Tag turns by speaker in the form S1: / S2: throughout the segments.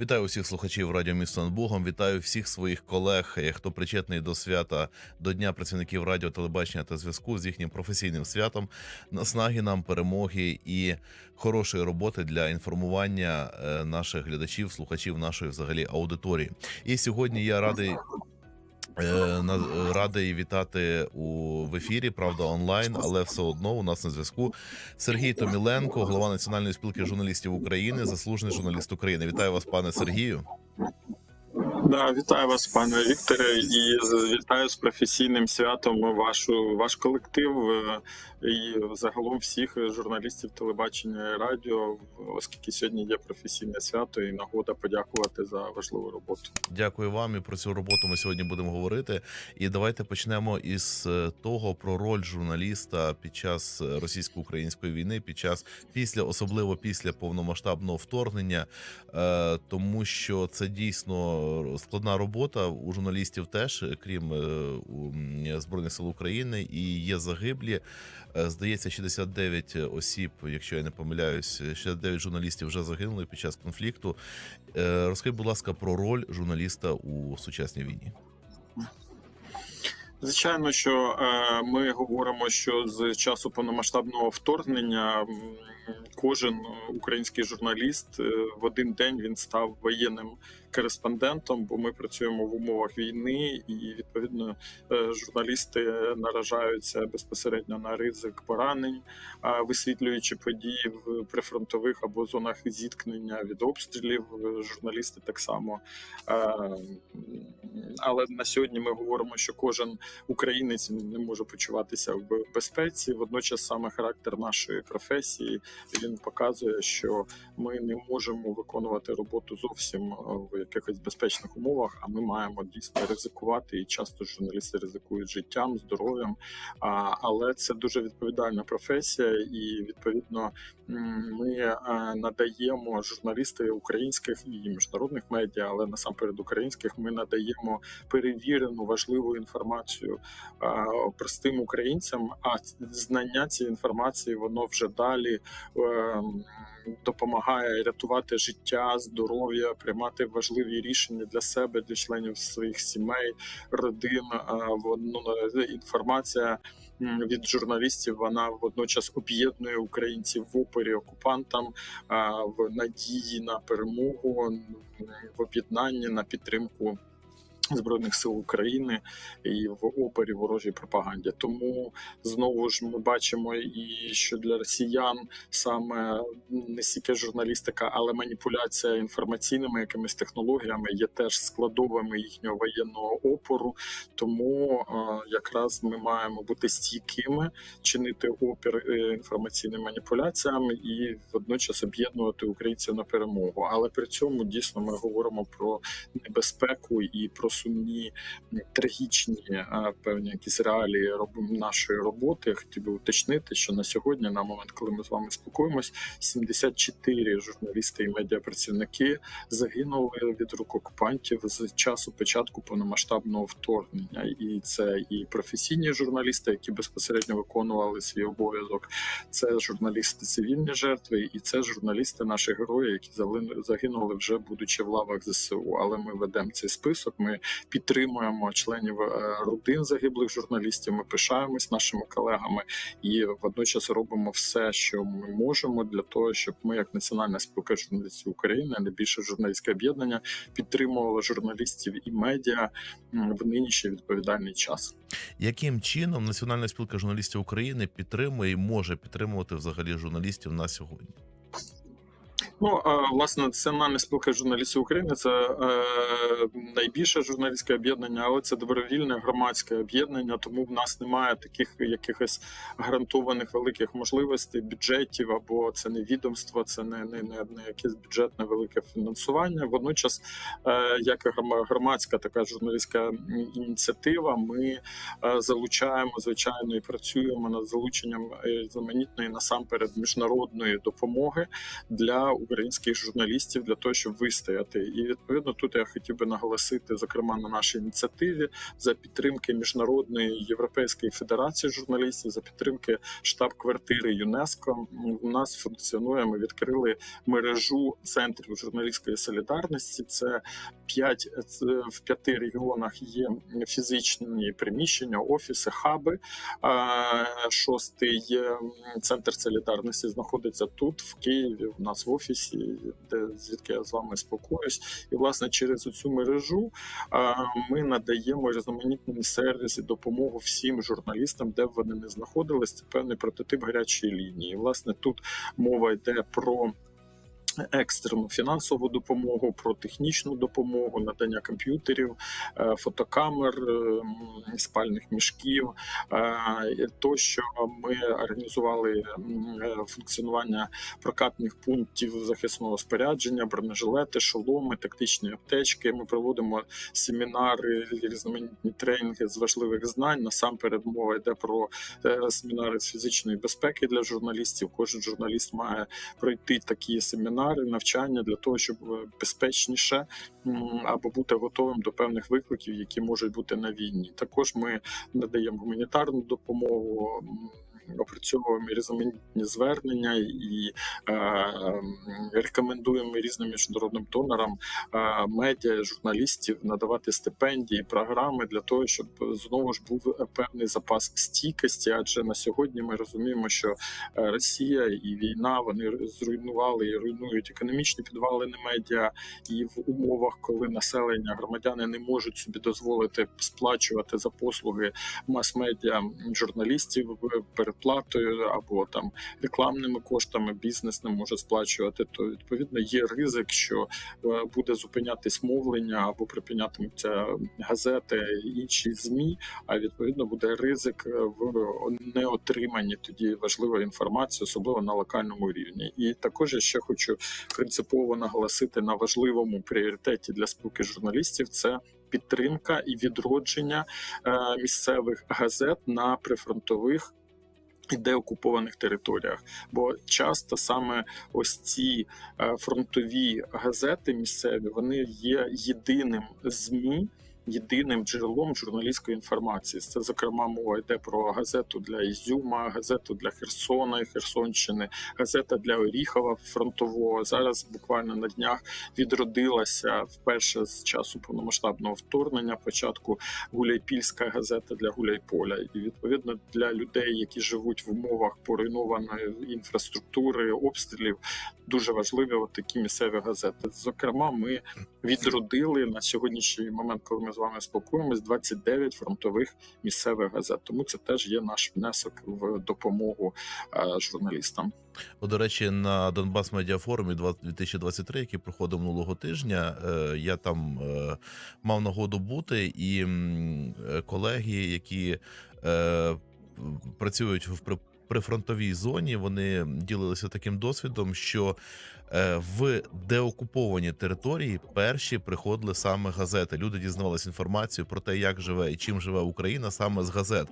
S1: Вітаю усіх слухачів радіо місто Богом. Вітаю всіх своїх колег, е, хто причетний до свята до Дня працівників радіо, телебачення та зв'язку з їхнім професійним святом, наснаги нам, перемоги і хорошої роботи для інформування е, наших глядачів, слухачів нашої взагалі аудиторії. І сьогодні я радий. Е, на- Радий вітати у в ефірі, правда, онлайн, але все одно у нас на зв'язку Сергій Томіленко, голова Національної спілки журналістів України, заслужений журналіст України. Вітаю вас, пане Сергію.
S2: Да, вітаю вас, пане Вікторе, і вітаю з професійним святом вашу ваш колектив е, і загалом всіх журналістів телебачення і радіо, оскільки сьогодні є професійне свято і нагода подякувати за важливу роботу.
S1: Дякую вам і про цю роботу ми сьогодні будемо говорити. І давайте почнемо із е, того про роль журналіста під час російсько-української війни, під час після, особливо після повномасштабного вторгнення, е, тому що це дійсно складна робота у журналістів теж, е, крім е, у, збройних сил України, і є загиблі. Е, Здається, 69 осіб, якщо я не помиляюсь, 69 журналістів вже загинули під час конфлікту. Розкажіть, будь ласка, про роль журналіста у сучасній війні.
S2: Звичайно, що ми говоримо, що з часу повномасштабного вторгнення кожен український журналіст в один день він став воєнним кореспондентом, бо ми працюємо в умовах війни, і відповідно е, журналісти наражаються безпосередньо на ризик поранень, висвітлюючи події в прифронтових або зонах зіткнення від обстрілів. е, Журналісти так само. Е, Але на сьогодні ми говоримо, що кожен українець не може почуватися в безпеці. Водночас саме характер нашої професії він показує, що ми не можемо виконувати роботу зовсім е, в якихось безпечних умовах. А ми маємо дійсно ризикувати. І часто журналісти ризикують життям, здоров'ям. Але це дуже відповідальна професія, і відповідно ми е, надаємо журналісти українських і міжнародних медіа, але насамперед українських, ми надаємо перевірену важливу інформацію простим українцям. А знання цієї інформації воно вже далі е, допомагає рятувати життя, здоров'я, приймати важливі рішення для себе, для членів своїх сімей, родин. Воно інформація. Від журналістів вона водночас об'єднує українців в опорі окупантам в надії на перемогу, в об'єднанні на підтримку збройних сил України і в опорі ворожій пропаганді. Тому знову ж ми бачимо і що для росіян саме не стільки журналістика, але маніпуляція інформаційними якимись технологіями є теж складовими їхнього воєнного опору. Тому е, якраз ми маємо бути стійкими, чинити опір е, інформаційним маніпуляціям і водночас об'єднувати українців на перемогу. Але при цьому дійсно ми говоримо про небезпеку і про сумні трагічні е, певні якісь реалії нашої роботи. Хотів би уточнити, що на сьогодні, на момент, коли ми з вами спілкуємось, 74 журналісти і медіапрацівники загинули від рук окупантів з часу початку повномасштабного вторгнення. І це і професійні журналісти, які безпосередньо виконували свій обов'язок. Це журналісти цивільні жертви, і це журналісти наші герої, які загинули вже будучи в лавах ЗСУ. Але ми ведемо цей список. Ми підтримуємо членів е, родин загиблих журналістів. Ми пишаємось нашими колегами і водночас робимо все, що ми можемо для того, щоб ми, як Національна спілка журналістів України, найбільше журналістське об'єднання, підтримували журналістів і медіа в нинішній відповідальний час.
S1: Яким чином Національна спілка журналістів України підтримує і може підтримувати взагалі журналістів на сьогодні?
S2: Ну власне, Національна спілка журналістів України це е, найбільше журналістське об'єднання, але це добровільне громадське об'єднання. Тому в нас немає таких якихось гарантованих великих можливостей, бюджетів або це не відомство, це не, не, не, не якесь бюджетне велике фінансування. Водночас, е, як і грома- громадська така журналістська ініціатива, ми е, залучаємо звичайно і працюємо над залученням різноманітної насамперед міжнародної допомоги для українських журналістів для того, щоб вистояти. І відповідно тут я хотів би наголосити, зокрема на нашій ініціативі за підтримки міжнародної європейської федерації журналістів, за підтримки штаб-квартири ЮНЕСКО. У нас функціонує. Ми відкрили мережу центрів журналістської солідарності. Це п'ять в п'яти регіонах є фізичні приміщення, офіси, хаби. Шостий центр солідарності знаходиться тут, в Києві. У нас в офісі, де звідки я з вами спілкуюсь. І власне через цю мережу ми надаємо різноманітні сервіси, допомогу всім журналістам, де б вони не знаходились. Це певний прототип гарячої лінії. І, власне, тут мова йде про. Екстрену фінансову допомогу, про технічну допомогу, надання комп'ютерів, е, фотокамер, е, спальних мішків. е, Тощо ми організували функціонування прокатних пунктів захисного спорядження, бронежилети, шоломи, тактичні аптечки. Ми проводимо семінари, різноманітні тренінги з важливих знань. Насамперед мова йде про семінари з фізичної безпеки для журналістів. Кожен журналіст має пройти такі семінари, навчання для того, щоб е, безпечніше або бути готовим до певних викликів, які можуть бути на війні. Також ми надаємо гуманітарну допомогу. Опрацьовуємо різноманітні звернення і е, рекомендуємо різним міжнародним донорам, е, медіа, журналістів надавати стипендії, програми для того, щоб знову ж був певний запас стійкості. Адже на сьогодні ми розуміємо, що е, Росія і війна вони зруйнували і руйнують економічні підвалини медіа, і в умовах, коли населення громадяни не можуть собі дозволити сплачувати за послуги мас-медіа журналістів передплатою або там рекламними коштами бізнес не може сплачувати, то відповідно є ризик, що е, буде зупинятись мовлення або припинятимуться газети інші змі. А відповідно буде ризик е, в неотриманні тоді важливої інформації, особливо на локальному рівні. І також я ще хочу принципово наголосити на важливому пріоритеті для спілки журналістів. Це підтримка і відродження е, місцевих газет на прифронтових. І деокупованих територіях, бо часто саме ось ці е, фронтові газети місцеві вони є єдиним змі, єдиним джерелом журналістської інформації. Це зокрема мова йде про газету для Ізюма, газету для Херсона і Херсонщини, газета для Оріхова фронтового. Зараз буквально на днях відродилася вперше з часу повномасштабного вторгнення. Початку Гуляйпільська газета для Гуляйполя, і відповідно для людей, які живуть в умовах поруйнованої інфраструктури, обстрілів. Дуже важливі от такі місцеві газети. Зокрема, ми відродили на сьогоднішній момент, коли ми з вами спілкуємось, 29 фронтових місцевих газет. Тому це теж є наш внесок в допомогу е, журналістам.
S1: От, До речі, на Донбас Медіафорумі 2023, який проходив минулого тижня, е, я там е, мав нагоду бути, і колеги, які працюють в при- прифронтовій зоні, вони ділилися таким досвідом, що в деокуповані території перші приходили саме газети. Люди дізнавалися інформацію про те, як живе і чим живе Україна саме з газет.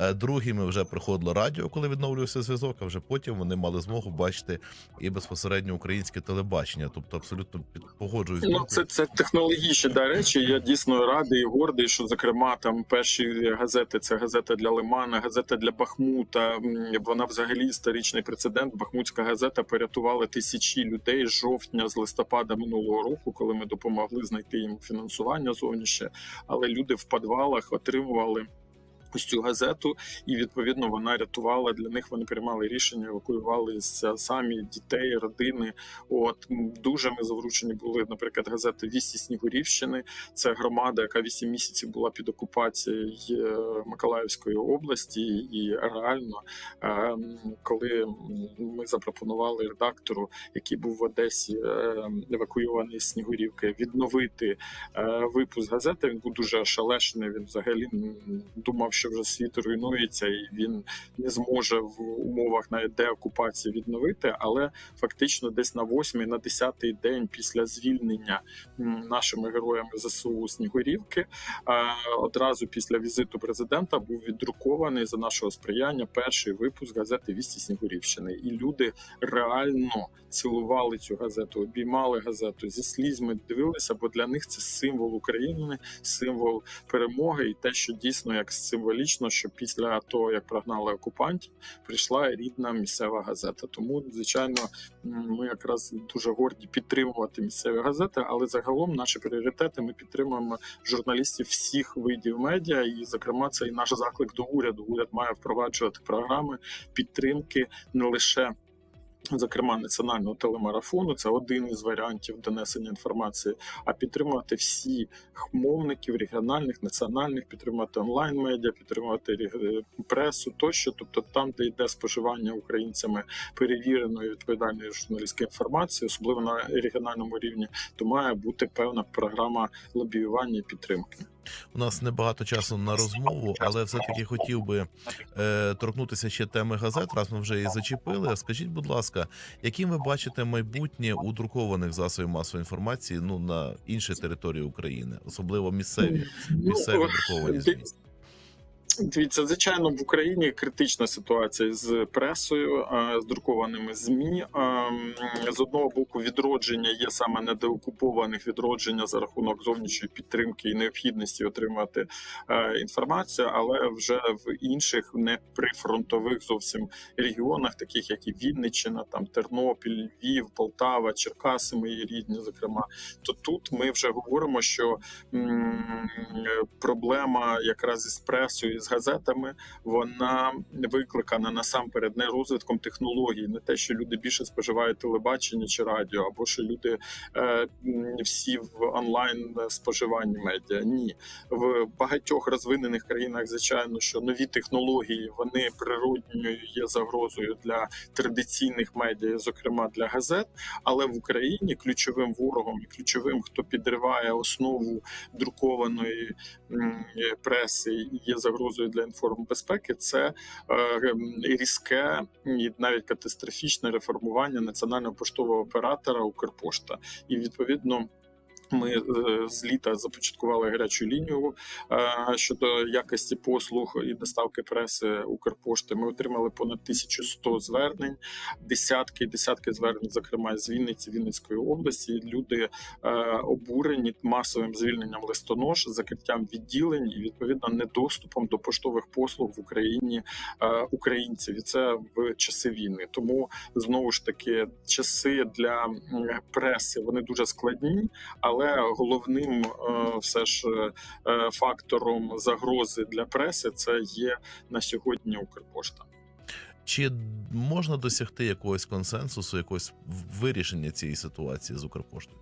S1: Е, Другими вже приходило радіо, коли відновлювався зв'язок. А вже потім вони мали змогу бачити і безпосередньо українське телебачення. Тобто, абсолютно погоджуюсь.
S2: Ну, це, це технологічні да, речі. Я дійсно радий і гордий, що зокрема там перші газети це газета для Лимана, газета для Бахмута. Вона взагалі історичний прецедент. Бахмутська газета порятувала тисячі людей з жовтня, з листопада минулого року, коли ми допомогли знайти їм фінансування зовнішнє, Але люди в підвалах отримували. Ось цю газету, і відповідно вона рятувала для них. Вони приймали рішення, евакуювалися самі дітей, родини. От дуже ми завручені були, наприклад, газети Вісті Снігурівщини. Це громада, яка вісім місяців була під окупацією е, Миколаївської області, і реально, е, коли ми запропонували редактору, який був в Одесі, е, евакуйований з Снігурівки, відновити випуск газети. Він був дуже ошелешений. Він взагалі думав, що вже світ руйнується, і він не зможе в умовах навіть деокупації відновити. Але фактично, десь на восьмий, на десятий день після звільнення нашими героями ЗСУ Снігурівки, одразу після візиту президента був віддрукований за нашого сприяння перший випуск газети Вісті Снігурівщини, і люди реально цілували цю газету, обіймали газету зі слізьми, дивилися, бо для них це символ України, символ перемоги, і те, що дійсно як символічно, що після того як прогнали окупантів, прийшла рідна місцева газета. Тому, звичайно, ми якраз дуже горді підтримувати місцеві газети, але загалом наші пріоритети ми підтримуємо журналістів всіх видів медіа, і зокрема це і наш заклик до уряду. Уряд має впроваджувати програми підтримки не лише. Зокрема, національного телемарафону це один із варіантів донесення інформації, а підтримувати всі мовників регіональних, національних, підтримувати онлайн медіа, підтримувати рег- пресу тощо. Тобто, там, де йде споживання українцями перевіреної відповідальної журналістської інформації, особливо на регіональному рівні, то має бути певна програма лобіювання і підтримки.
S1: У нас небагато часу на розмову, але все-таки хотів би е, торкнутися ще теми газет, раз ми вже її зачепили. Скажіть, будь ласка, яким ви бачите майбутнє у друкованих засобів масової інформації ну на іншій території України, особливо місцеві місцеві друковані ЗМІ?
S2: Дивіться, звичайно, в Україні критична ситуація з пресою, з друкованими змі. З одного боку, відродження є саме недоокупованих відродження за рахунок зовнішньої підтримки і необхідності отримати е, інформацію, але вже в інших неприфронтових зовсім регіонах, таких як і Вінниччина, там Тернопіль, Львів, Полтава, Черкаси, мої рідні, зокрема, то тут ми вже говоримо, що проблема якраз із пресою, з газетами, вона викликана насамперед не розвитком технологій, не те, що люди більше споживають телебачення чи радіо, або що люди е, всі в онлайн споживанні медіа. Ні, в багатьох розвинених країнах, звичайно, що нові технології вони природньою є загрозою для традиційних медіа, зокрема для газет. Але в Україні ключовим ворогом і ключовим, хто підриває основу друкованої преси є загрозою для інформбезпеки, це е, різке і навіть катастрофічне реформування національного поштового оператора Укрпошта, і відповідно. Ми е, з літа започаткували гарячу лінію е, щодо якості послуг і доставки преси Укрпошти. Ми отримали понад 1100 звернень, десятки, десятки звернень, зокрема з Вінниці, Вінницької області. Люди е, обурені масовим звільненням листонож, закриттям відділень і відповідно недоступом до поштових послуг в Україні українців. І це в часи війни. Тому знову ж таки часи для преси вони дуже складні, але головним е, все ж е, фактором загрози для преси це є на сьогодні Укрпошта.
S1: Чи можна досягти якогось консенсусу, якогось вирішення цієї ситуації з Укрпоштою?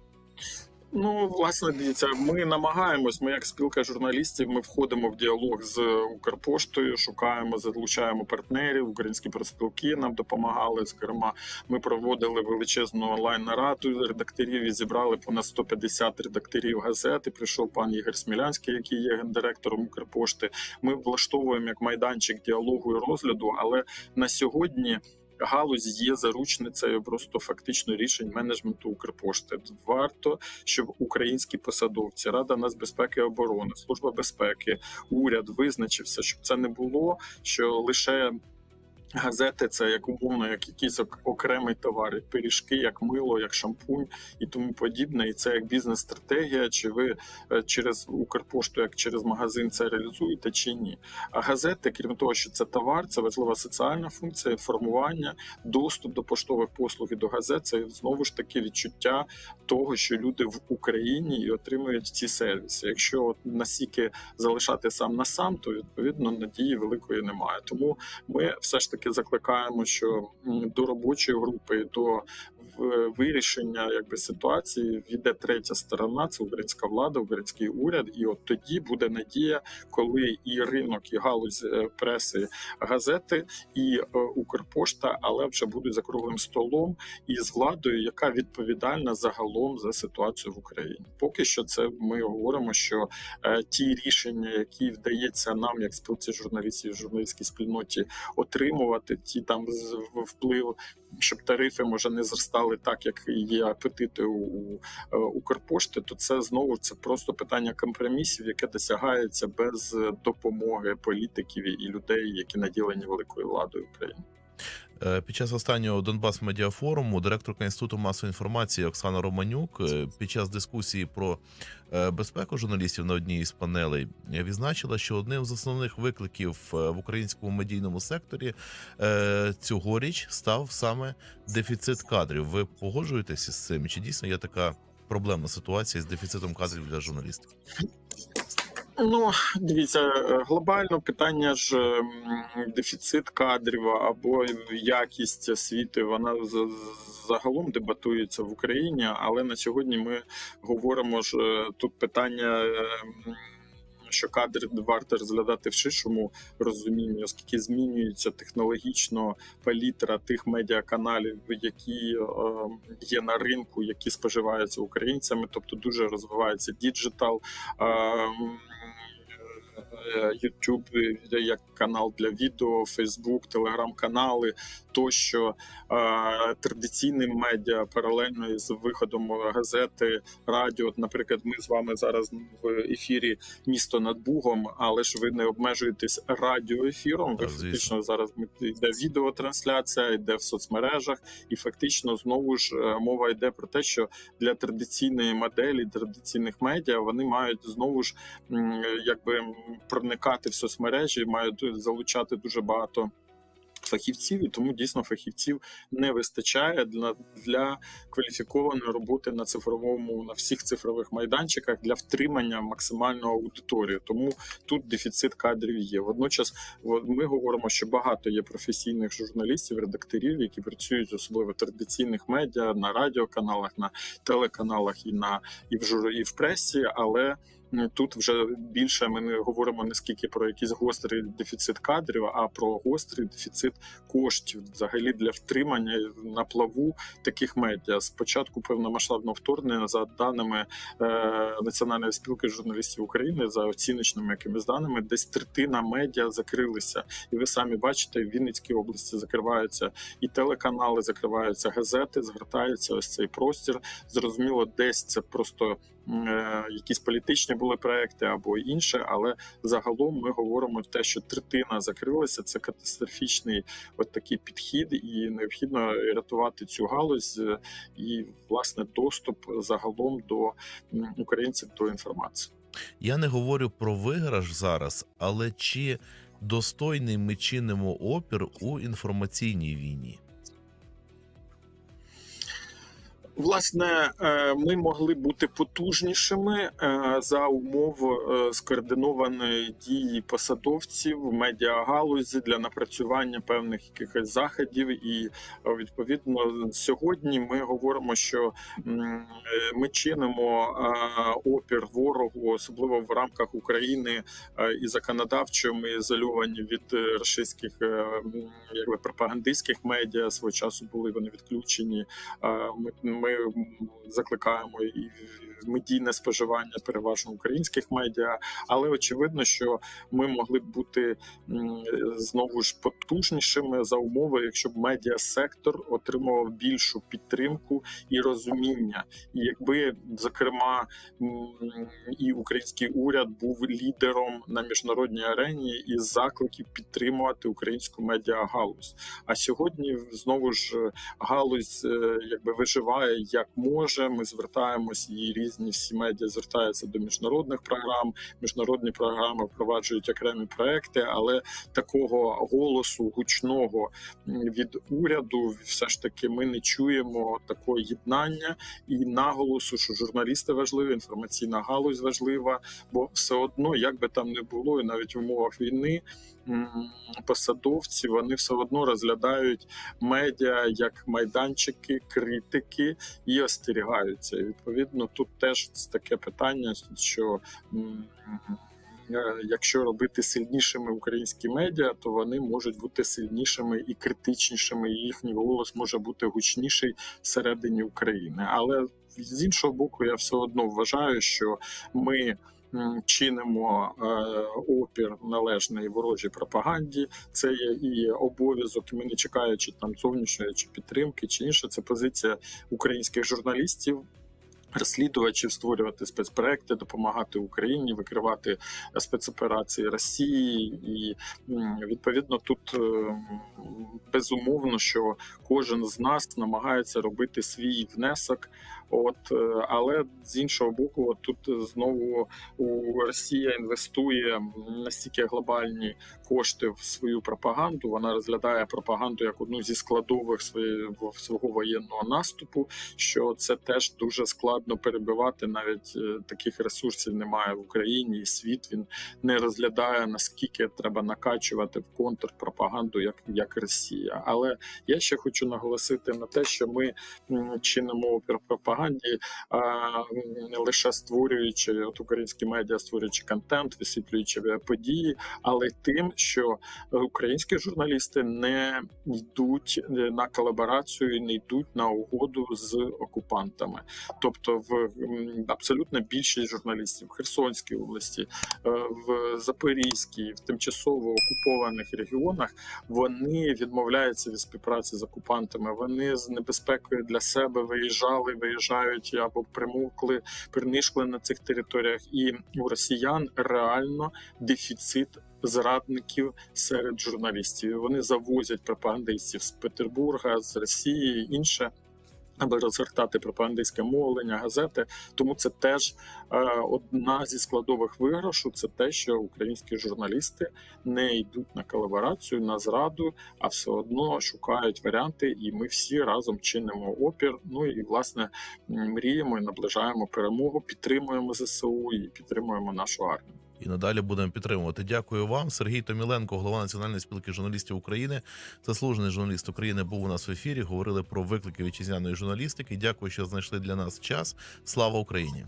S2: Ну, власне, дивіться, ми намагаємось. Ми, як спілка журналістів, ми входимо в діалог з Укрпоштою, шукаємо, залучаємо партнерів. Українські проспілки нам допомагали. Зокрема, ми проводили величезну онлайн нараду редакторів і зібрали понад 150 редакторів газети. Прийшов пан Ігор Смілянський, який є гендиректором Укрпошти. Ми влаштовуємо як майданчик діалогу і розгляду. Але на сьогодні галузь є заручницею просто фактично рішень менеджменту Укрпошти. Варто, щоб українські посадовці, Рада нацбезпеки і оборони, служба безпеки, уряд визначився, щоб це не було, що лише. Газети це як умовно, як якийсь окремий товар, як пиріжки, як мило, як шампунь і тому подібне. І це як бізнес-стратегія, чи ви е, через Укрпошту, як через магазин це реалізуєте, чи ні. А газети, крім того, що це товар, це важлива соціальна функція, інформування, доступ до поштових послуг і до газет. Це знову ж таки відчуття того, що люди в Україні і отримують ці сервіси. Якщо от настільки залишати сам на сам, то відповідно надії великої немає. Тому ми все ж таки закликаємо, що до робочої групи, до вирішення якби ситуації війде третя сторона, це українська влада, український уряд, і от тоді буде надія, коли і ринок, і галузь е, преси, газети, і е, Укрпошта, але вже будуть за круглим столом і з владою, яка відповідальна загалом за ситуацію в Україні. Поки що це ми говоримо, що е, ті рішення, які вдається нам, як спілці журналістів, журналістській спільноті, отримувати, ті там вплив, щоб тарифи може не зростали так, як є апетити у, е, Укрпошти, то це знову це просто питання компромісів, яке досягається без е, допомоги політиків і людей, які наділені великою владою України.
S1: Е, Під час останнього Донбас медіафоруму директорка інституту масової інформації Оксана Романюк е, під час дискусії про е, безпеку журналістів на одній із панелей відзначила, що одним з основних викликів в українському медійному секторі цьогоріч став саме дефіцит кадрів. Ви погоджуєтеся з цим? Чи дійсно є така проблемна ситуація з дефіцитом кадрів для журналістів?
S2: Ну, дивіться, е, глобально питання ж дефіцит кадрів або якість освіти, вона загалом дебатується в Україні, але на сьогодні ми говоримо ж е, тут питання. е, Що кадри варто розглядати в ширшому розумінні, оскільки змінюється технологічно палітра тих медіаканалів, які є на ринку, які споживаються українцями, тобто дуже розвивається діджитал. Е, YouTube е, як канал для відео, Facebook, телеграм-канали тощо е, традиційним медіа паралельно із виходом газети, радіо. Наприклад, ми з вами зараз в ефірі місто над Бугом, але ж ви не обмежуєтесь радіоефіром. Ви фактично зараз йде відеотрансляція, йде в соцмережах, і фактично знову ж е, мова йде про те, що для традиційної моделі, традиційних медіа вони мають знову ж якби проникати в соцмережі, мають залучати дуже багато. Фахівців і тому дійсно фахівців не вистачає для, для кваліфікованої роботи на цифровому на всіх цифрових майданчиках для втримання максимальної аудиторії. Тому тут дефіцит кадрів є. Водночас, ми говоримо, що багато є професійних журналістів, редакторів, які працюють особливо в традиційних медіа на радіоканалах, на телеканалах і на і в жур, і в пресі, але Тут вже більше ми не говоримо не скільки про якийсь гострий дефіцит кадрів, а про гострий дефіцит коштів взагалі для втримання на плаву таких медіа. Спочатку повномасштабного вторгнення за даними е, Національної спілки журналістів України, за оціночними якимись даними, десь третина медіа закрилися, і ви самі бачите, в Вінницькій області закриваються і телеканали, закриваються газети, згортається ось цей простір. Зрозуміло, десь це просто якісь політичні були проекти або інше, але загалом ми говоримо те, що третина закрилася. Це катастрофічний от такий підхід, і необхідно рятувати цю галузь е, і власне доступ загалом до українців до інформації.
S1: Я не говорю про виграш зараз, але чи достойний ми чинимо опір у інформаційній війні?
S2: Власне, е, ми могли бути потужнішими е, за умов е, скоординованої дії посадовців медіагалузі для напрацювання певних якихось заходів. І відповідно сьогодні ми говоримо, що ми чинимо опір ворогу, особливо в рамках України і законодавчо ми ізольовані від російських пропагандистських медіа свого часу були вони відключені. Ми, ми закликаємо і медійне споживання переважно українських медіа, але очевидно, що ми могли б бути знову ж потужнішими за умови, якщо б медіасектор отримував більшу підтримку і розуміння, і якби зокрема і український уряд був лідером на міжнародній арені із закликів підтримувати українську медіагалузь. А сьогодні знову ж галузь е, якби виживає як може. Ми звертаємось і різні всі медіа звертаються до міжнародних програм. Міжнародні програми впроваджують окремі проекти, але такого голосу гучного від уряду все ж таки ми не чуємо такого єднання і наголосу, що журналісти важливі, інформаційна галузь важлива, бо все одно, як би там не було, і навіть в умовах війни посадовці вони все одно розглядають медіа як майданчики, критики і остерігаються. І відповідно, тут теж таке питання, що е, якщо робити сильнішими українські медіа, то вони можуть бути сильнішими і критичнішими, і їхній голос може бути гучніший всередині України. Але з іншого боку, я все одно вважаю, що ми. Чинимо е, опір належної ворожій пропаганді. Це є і обов'язок. Ми не чекаючи там зовнішньої чи підтримки, чи інше. Це позиція українських журналістів. Розслідувачів створювати спецпроекти, допомагати Україні, викривати спецоперації Росії, і відповідно тут е, безумовно, що кожен з нас намагається робити свій внесок. От е, але з іншого боку, тут знову у Росія інвестує настільки глобальні кошти в свою пропаганду. Вона розглядає пропаганду як одну зі складових своєї свого воєнного наступу. Що це теж дуже складно перебивати. Навіть е, таких ресурсів немає в Україні, і світ він не розглядає наскільки треба накачувати в контрпропаганду, як, як Росія. Але я ще хочу наголосити на те, що ми чинимо опір пропаганді, не лише створюючи от українські медіа, створюючи контент, висвітлюючи е, події, але тим, що українські журналісти не йдуть е, на колаборацію, і не йдуть на угоду з окупантами. Тобто, в абсолютно більшість журналістів в Херсонській області, е, в Запорізькій, в тимчасово окупованих регіонах вони відмовляються від співпраці з окупантами. Вони з небезпекою для себе виїжджали, виїжджають або примовкли, принишкли на цих територіях. І у росіян реально дефіцит. Зрадників серед журналістів вони завозять пропагандистів з Петербурга, з Росії інше, аби розгортати пропагандистське мовлення, газети. Тому це теж е, одна зі складових виграшу. Це те, що українські журналісти не йдуть на колаборацію, на зраду, а все одно шукають варіанти, і ми всі разом чинимо опір. Ну і власне мріємо і наближаємо перемогу, підтримуємо ЗСУ і підтримуємо нашу армію.
S1: І надалі будемо підтримувати. Дякую вам. Сергій Томіленко, голова Національної спілки журналістів України, заслужений журналіст України, був у нас в ефірі. Говорили про виклики вітчизняної журналістики. Дякую, що знайшли для нас час. Слава Україні!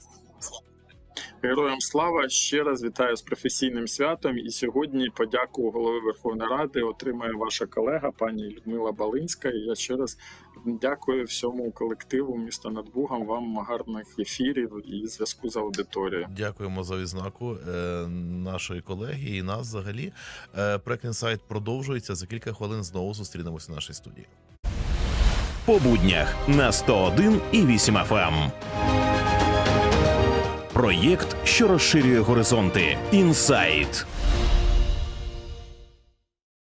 S2: Героям слава ще раз вітаю з професійним святом. І сьогодні подяку голови Верховної Ради отримає ваша колега, пані Людмила Балинська. І я ще раз дякую всьому колективу міста над Бугом. Вам гарних ефірів і зв'язку з аудиторією.
S1: Дякуємо за відзнаку е, нашої колеги і нас взагалі. Е, проект інсайт продовжується за кілька хвилин. Знову зустрінемося в нашій студії.
S3: по буднях на 101 і 8 FM. Проєкт, що розширює горизонти. Інсайт.